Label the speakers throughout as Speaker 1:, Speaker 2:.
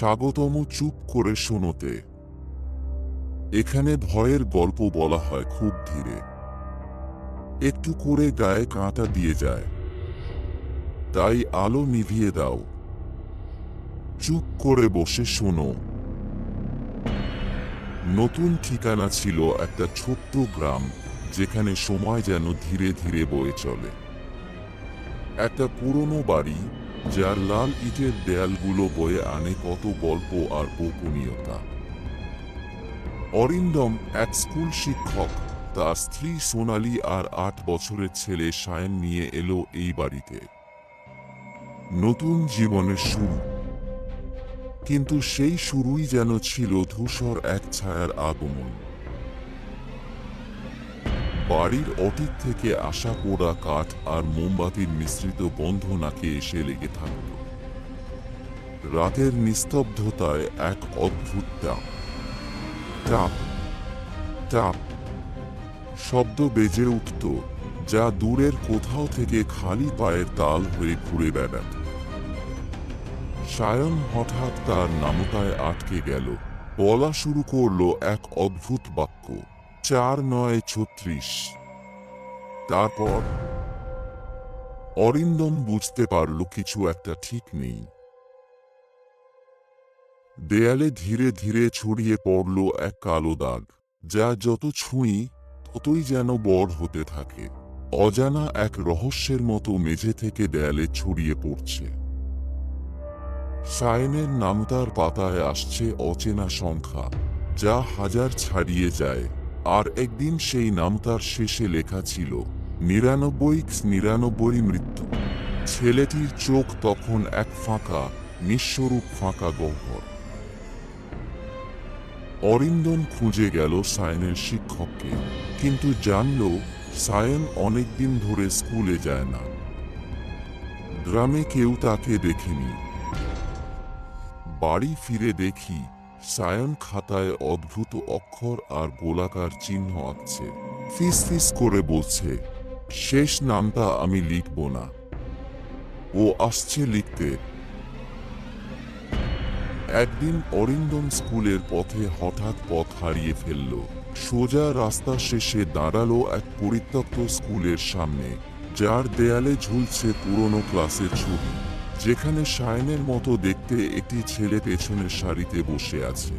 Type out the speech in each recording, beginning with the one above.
Speaker 1: স্বাগতম চুপ করে শোনোতে। এখানে ভয়ের গল্প বলা হয় খুব ধীরে। একটু করে গায়ে কাঁটা দিয়ে যায়। তাই আলো নিভিয়ে দাও। চুপ করে বসে শোনো। নতুন ঠিকানা ছিল একটা ছোট্ট গ্রাম, যেখানে সময় যেন ধীরে ধীরে বয়ে চলে। একটা পুরনো বাড়ি যার লাল ইটের দেয়ালগুলো বয়ে আনে কত গল্প আর গোপনীয়তা। অরিন্দম এক স্কুল শিক্ষক, তার স্ত্রী সোনালি আর আট বছরের ছেলে সায়ন নিয়ে এলো এই বাড়িতে। নতুন জীবনের শুরু। কিন্তু সেই শুরুই যেন ছিল ধূসর এক ছায়ার আগমন। বাড়ির অতীত থেকে আসা পোড়া কাঠ আর মোমবাতির মিশ্রিত গন্ধ নাকে এসে লেগে থাকত রাতের নিস্তব্ধতায় এক অদ্ভুত টাপ টাপ টাপ শব্দ বেজে উঠত, যা দূরের কোথাও থেকে খালি পায়ের তাল হয়ে ঘুরে বেড়াত। সায়ন হঠাৎ তার নামতায় আটকে গেল। বলা শুরু করল এক অদ্ভুত বাক্য। চার নয় ছত্রিশ। তারপর, অরিন্দম বুঝতে পারল কিছু একটা ঠিক নেই। দেয়ালে ধীরে ধীরে ছড়িয়ে পড়ল এক কালো দাগ, যা যত ছুঁই, ততই যেন বড় হতে থাকে। অজানা এক রহস্যের মতো মেঝে থেকে দেয়ালে ছড়িয়ে পড়ছে। সায়নের নামতার পাতায় আসছে অচেনা সংখ্যা, যা হাজার ছাড়িয়ে যায়। আর একদিন সেই নামতার শেষে লেখা ছিল, নিরানব্বই নিরানব্বই মৃত্যু। ছেলেটির চোখ তখন এক ফাঁকা, নিঃস্বরূপ ফাঁকা গহ্বর। অরিন্দম খুঁজে গেল সায়নের শিক্ষককে, কিন্তু জানল সায়ন অনেকদিন ধরে স্কুলে যায় না। গ্রামে কেউ তাকে দেখেনি। বাড়ি ফিরে দেখি সায়ন খাতায় অদ্ভুত অক্ষর আর গোলাকার চিহ্ন আঁকছে। ফিস ফিস করে বলছে, শেষ নামটা আমি লিখব না। ও আসছে লিখতে। একদিন অরিন্দম স্কুলের পথে হঠাৎ পথ হারিয়ে ফেলল। সোজা রাস্তা শেষে দাঁড়াল এক পরিত্যক্ত স্কুলের সামনে, যার দেয়ালে ঝুলছে পুরনো ক্লাসের ছবি। যেখানে সায়নের মতো দেখতে একটি ছেলে পেছনের সারিতে বসে আছে।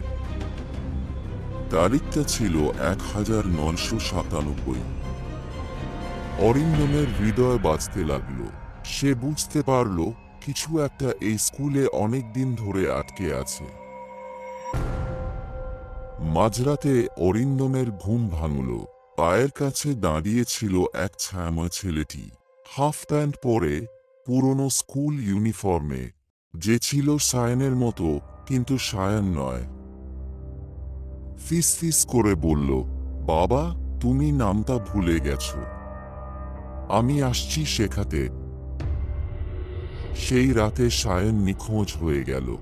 Speaker 1: তারিখটা ছিল এক হাজার নয়শো সাতানব্বই। অরিন্দমের হৃদয় বাজতে লাগল। সে বুঝতে পারল কিছু একটা এই স্কুলে অনেক দিন ধরে আটকে আছে। মাঝরাতে অরিন্দমের ঘুম ভাঙল। পায়ের কাছে দাঁড়িয়েছিল এক ছায়াময় ছেলেটি। হাফ প্যান্ট পরে পুরনো স্কুল ইউনিফর্মে, যে ছিল সায়নের মতো, কিন্তু সায়ন নয়। ফিস ফিস করে বলল, বাবা, তুমি নামটা ভুলে গেছো। আমি আসছি শেখাতে। সেই রাতে সায়ন নিখোঁজ হয়ে গেল।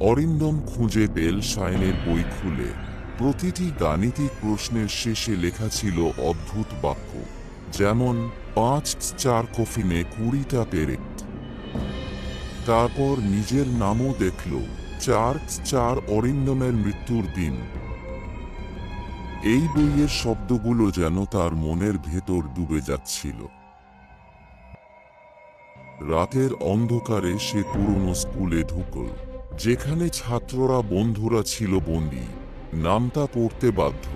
Speaker 1: অরিন্দম খুঁজে বেল সায়নের বই খুলে। প্রতিটি গাণিতিক প্রশ্নের শেষে লেখা ছিল অদ্ভুত বাক্য। যেমন পাঁচ চার কফিনে কুড়িটা পেরেক তারপর নিজের নামও দেখল, চার চার অরিন্দমের মৃত্যুর দিন। এই বইয়ের শব্দগুলো যেন তার মনের ভেতর ডুবে যাচ্ছিল। রাতের অন্ধকারে সে পুরনো স্কুলে ঢুকল, যেখানে ছাত্ররা বন্ধুরা ছিল বন্দী নামটা পড়তে বাধ্য।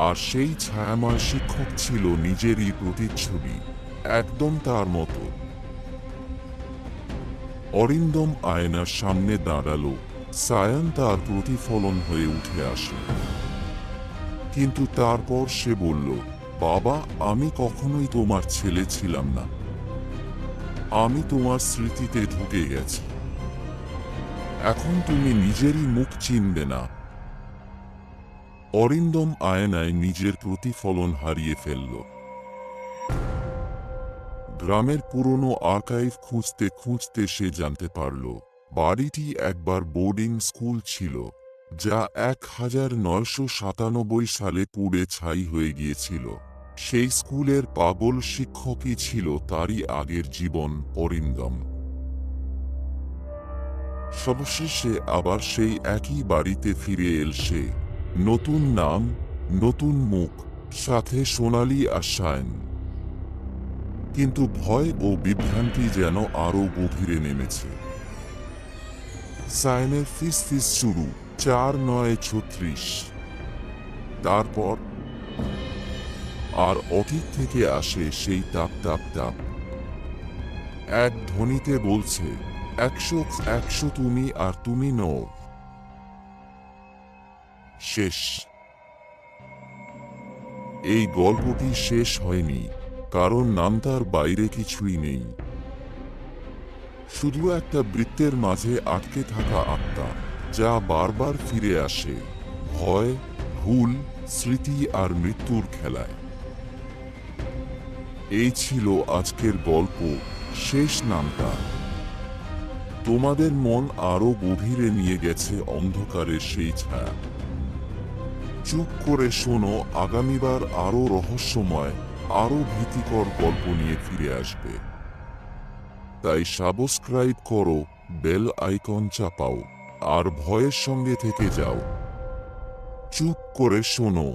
Speaker 1: আর সেই ছায়াময় শিক্ষক ছিল নিজেরই প্রতিচ্ছবি, একদম তার মতো। অরিন্দম আয়নার সামনে দাঁড়াল, সায়ান তার প্রতিফলন হয়ে উঠে আসে। কিন্তু তারপর সে বলল, বাবা, আমি কখনোই তোমার ছেলে ছিলাম না। আমি তোমার স্মৃতিতে ঢুকে গেছি। এখন তুমি নিজেরই মুখ চিনবে না। অরিন্দম আয়নায় নিজের প্রতিফলন হারিয়ে ফেলল। গ্রামের পুরনো আর্কাইভ খুঁজতে খুঁজতে সে জানতে পারল, বাড়িটি একবার বোর্ডিং স্কুল ছিল, যা এক হাজার নয়শো সাতানব্বই সালে পুড়ে ছাই হয়ে গিয়েছিল। সেই স্কুলের পাগল শিক্ষকই ছিল তারই আগের জীবন অরিন্দম। সবশেষে আবার সেই একই বাড়িতে ফিরে এল সে। নতুন নাম, নতুন মুখ, সাথে সোনালি আশায়ন কিন্তু ভয় ও বিভ্রান্তি যেন আরও গভীরে নেমেছে। সায়নের ফিস ফিস শুরু, চার নয় ছত্রিশ। তারপর আর অতীত থেকে আসে সেই তাপ তাপ তাপ। এক ধ্বনিতে বলছে, একশো একশো তুমি আর তুমি নও। শেষ। এই গল্পটি শেষ হয়নি, কারণ নামতার বাইরে কিছুই নেই। শুধু একটা বৃত্তের মাঝে আটকে থাকা আত্মা, যা বারবার ফিরে আসে, ভয়, ভুল, স্মৃতি আর মৃত্যুর খেলায়। এই ছিল আজকের গল্প, শেষ নামটা। তোমাদের মন আরও গভীরে নিয়ে গেছে অন্ধকারের সেই ছায়া। চুপ করে শোনো, আগামীবার আরও রহস্যময়, আরও ভীতিকর গল্প নিয়ে ফিরে আসবে। তাই সাবস্ক্রাইব করো, বেল আইকন চাপাও, আর ভয়ের সঙ্গে থেকে যাও। চুপ করে শোনো